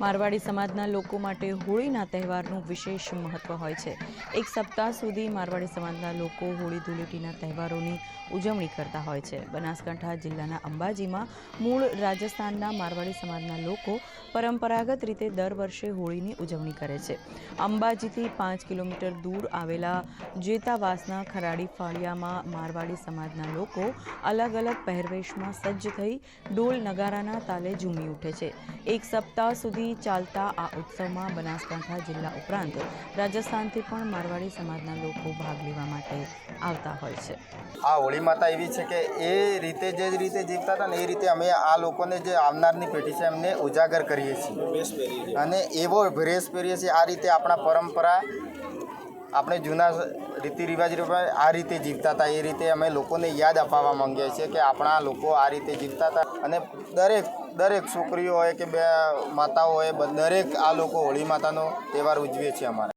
મારવાડી સમાજના લોકો માટે હોળીના તહેવારનું વિશેષ મહત્વ હોય છે. એક સપ્તાહ સુધી મારવાડી સમાજના લોકો હોળી ધૂળેટીના તહેવારોની ઉજવણી કરતા હોય છે. બનાસકાંઠા જિલ્લાના અંબાજીમાં મૂળ રાજસ્થાનના મારવાડી સમાજના લોકો પરંપરાગત રીતે દર વર્ષે હોળીની ઉજવણી કરે છે. અંબાજીથી પાંચ કિલોમીટર દૂર આવેલા જેતાવાસના ખરાડી ફાળિયામાં મારવાડી સમાજના લોકો અલગ અલગ પહેરવેશમાં સજ્જ થઈ ઢોલ નગારાના તાલે ઝૂમી ઉઠે છે. એક સપ્તાહ સુધી ચાલતા આ ઉત્સવમાં બનાસકાંઠા જિલ્લા ઉપરાંત રાજસ્થાનથી પણ મારવાડી સમાજના લોકો ભાગ લેવા માટે આવતા હોય છે. આ હોળી માતા એવી છે કે એ રીતે જે રીતે જીવતા હતા ને એ રીતે અમે આ લોકોને જે આવનારની પેઢી છે એમને ઉજાગર કરીએ છીએ. અને એવો ભેસ પહેરીએ છીએ, આ રીતે આપણા પરંપરા આપણે જૂના રીતિ રિવાજ આ રીતે જીવતા હતા. એ રીતે અમે લોકોને યાદ અપાવવા માંગીએ છીએ કે આપણા લોકો આ રીતે જીવતા હતા. અને દરેક દરેક છોકરીઓ હોય કે બે માતાઓ હોય, દરેક આ લોકો હોળી માતાનો તહેવાર ઉજવીએ છીએ અમારે.